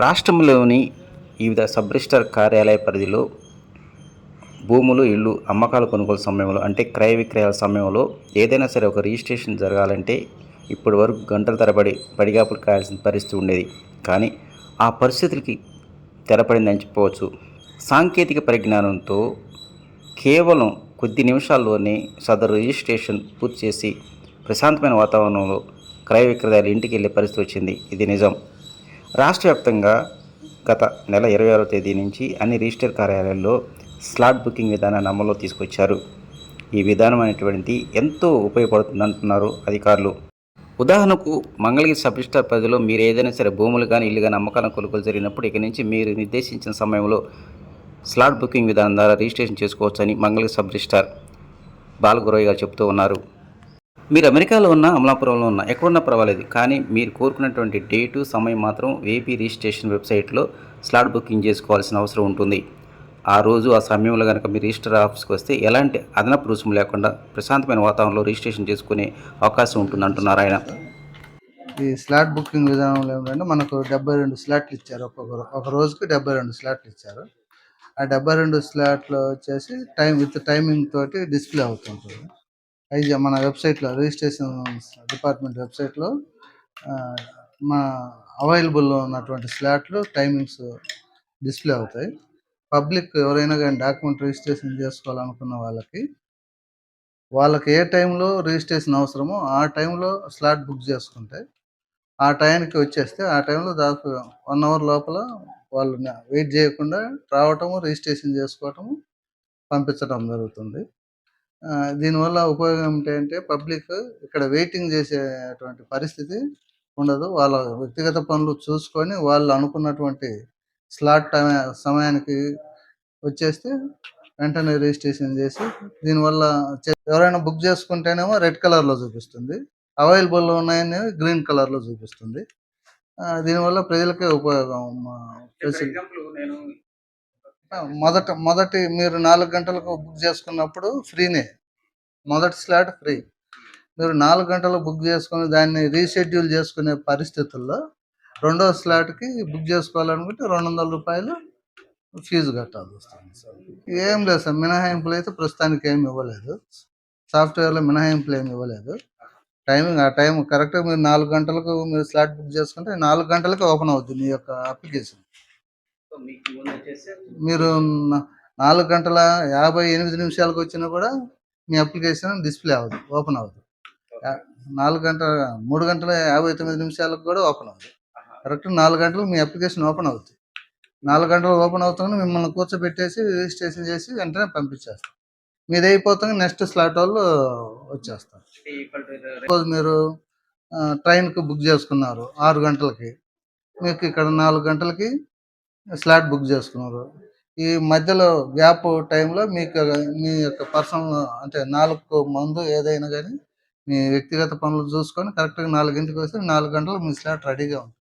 రాష్ట్రంలోని వివిధ sub register కార్యాలయ పరిధిలో భూములు ఇళ్ళు అమ్మకాలు కొనుగోలు సమయంలో అంటే క్రయ విక్రయాల సమయంలో ఏదైనా సరే ఒక రిజిస్ట్రేషన్ జరగాలంటే ఇప్పటి వరకు గంటల తరబడి పడిగాపులు కాయాల్సిన పరిస్థితి ఉండేది. కానీ ఆ పరిస్థితులకి తెరపడిందని చెప్పవచ్చు. సాంకేతిక పరిజ్ఞానంతో కేవలం కొద్ది నిమిషాల్లోనే సదరు రిజిస్ట్రేషన్ పూర్తి చేసి ప్రశాంతమైన వాతావరణంలో క్రయ విక్రయాలు ఇంటికి వెళ్ళే పరిస్థితి వచ్చింది. ఇది నిజం. రాష్ట్ర వ్యాప్తంగా గత నెల ఇరవై ఆరో తేదీ నుంచి అన్ని రిజిస్టర్ కార్యాలయాల్లో స్లాట్ బుకింగ్ విధానాన్ని అమల్లో తీసుకొచ్చారు. ఈ విధానం అనేటువంటిది ఎంతో ఉపయోగపడుతుందంటున్నారు అధికారులు. ఉదాహరణకు మంగళగిరి సబ్ రిజిస్టార్ పరిధిలో మీరు ఏదైనా సరే భూములు కానీ ఇల్లు కానీ అమ్మకాల కొనుగోలు జరిగినప్పుడు ఇక నుంచి మీరు నిర్దేశించిన సమయంలో స్లాట్ బుకింగ్ విధానం ద్వారా రిజిస్ట్రేషన్ చేసుకోవచ్చని మంగళగిరి సబ్ రిజిస్టార్ బాలగురయ్య గారు చెప్తూ ఉన్నారు. మీరు అమెరికాలో ఉన్న అమలాపురంలో ఉన్న ఎక్కడున్నా పర్వాలేదు. కానీ మీరు కోరుకున్నటువంటి డేటు సమయం మాత్రం ఏపీ రిజిస్ట్రేషన్ వెబ్సైట్లో స్లాట్ బుకింగ్ చేసుకోవాల్సిన అవసరం ఉంటుంది. ఆ రోజు ఆ సమయంలో కనుక మీరు రిజిస్టర్ ఆఫీస్కి వస్తే ఎలాంటి అదనపు రుసుము లేకుండా ప్రశాంతమైన వాతావరణంలో రిజిస్ట్రేషన్ చేసుకునే అవకాశం ఉంటుంది అంటున్నారు ఆయన. ఈ స్లాట్ బుకింగ్ విధానంలో ఏంటంటే మనకు డెబ్బై రెండు స్లాట్లు ఇచ్చారు. ఒక్కొక్కరు ఒక రోజుకి డెబ్బై రెండు స్లాట్లు ఇచ్చారు. ఆ డెబ్బై రెండు స్లాట్లో వచ్చేసి టైం విత్ టైమింగ్ తోటి డిస్ప్లే అవుతుంటుంది. ఐజీ మన వెబ్సైట్లో రిజిస్ట్రేషన్ డిపార్ట్మెంట్ వెబ్సైట్లో మా అవైలబుల్లో ఉన్నటువంటి స్లాట్లు టైమింగ్స్ డిస్ప్లే అవుతాయి. పబ్లిక్ ఎవరైనా కానీ డాక్యుమెంట్ రిజిస్ట్రేషన్ చేసుకోవాలనుకున్న వాళ్ళకి వాళ్ళకి ఏ టైంలో రిజిస్ట్రేషన్ అవసరమో ఆ టైంలో స్లాట్ బుక్ చేసుకుంటే ఆ టైంకి వచ్చేస్తే ఆ టైంలో దాదాపు వన్ అవర్ లోపల వాళ్ళు వెయిట్ చేయకుండా రావటము రిజిస్ట్రేషన్ చేసుకోవటము పంపించడం జరుగుతుంది. దీనివల్ల ఉపయోగం ఏంటంటే పబ్లిక్ ఇక్కడ వెయిటింగ్ చేసేటువంటి పరిస్థితి ఉండదు. వాళ్ళ వ్యక్తిగత పనులు చూసుకొని వాళ్ళు అనుకున్నటువంటి స్లాట్ టైం సమయానికి వచ్చేస్తే వెంటనే రిజిస్ట్రేషన్ చేసి దీనివల్ల ఎవరైనా బుక్ చేసుకుంటేనేమో రెడ్ కలర్లో చూపిస్తుంది. అవైలబుల్లో ఉన్నాయని గ్రీన్ కలర్లో చూపిస్తుంది. దీనివల్ల ప్రజలకే ఉపయోగం మొదట మొదటి మీరు నాలుగు గంటలకు బుక్ చేసుకున్నప్పుడు ఫ్రీనే. మొదటి స్లాట్ ఫ్రీ. మీరు నాలుగు గంటలు బుక్ చేసుకుని దాన్ని రీషెడ్యూల్ చేసుకునే పరిస్థితుల్లో రెండో స్లాట్కి బుక్ చేసుకోవాలనుకుంటే రెండు వందల రూపాయలు ఫీజు కట్టాల్సి వస్తుంది సార్. ఏం లేదు సార్ మినహాయింపులు అయితే ప్రస్తుతానికి ఏమి ఇవ్వలేదు. సాఫ్ట్వేర్లో మినహాయింపులు ఏమి ఇవ్వలేదు. టైమింగ్ ఆ టైం కరెక్ట్గా మీరు నాలుగు గంటలకు మీరు స్లాట్ బుక్ చేసుకుంటే నాలుగు గంటలకి ఓపెన్ అవుతుంది మీ యొక్క అప్లికేషన్. మీరు నాలుగు గంటల యాభై ఎనిమిది నిమిషాలకు వచ్చినా కూడా మీ అప్లికేషన్ డిస్ప్లే అవ్వదు ఓపెన్ అవ్వదు. నాలుగు గంటల మూడు గంటల యాభై తొమ్మిది నిమిషాలకు కూడా ఓపెన్ అవ్వదు. కరెక్ట్ నాలుగు గంటలు మీ అప్లికేషన్ ఓపెన్ అవుతుంది నాలుగు గంటలు ఓపెన్ అవుతుంది మిమ్మల్ని కూర్చోబెట్టేసి రిజిస్ట్రేషన్ చేసి వెంటనే పంపించేస్తాం. మీది అయిపోతుంది నెక్స్ట్ స్లాట్ వాళ్ళు వచ్చేస్తారు. సపోజ్ మీరు ట్రైన్కి బుక్ చేసుకున్నారు ఆరు గంటలకి. మీకు ఇక్కడ నాలుగు గంటలకి స్లాట్ బుక్ చేసుకున్నారు. ఈ మధ్యలో గ్యాప్ టైంలో మీకు మీ యొక్క పర్సనల్ అంటే నాలుగు మందు ఏదైనా కానీ మీ వ్యక్తిగత పనులు చూసుకొని కరెక్ట్గా నాలుగింటికి వస్తే నాలుగు గంటలకు మీ స్లాట్ రెడీగా ఉంటుంది.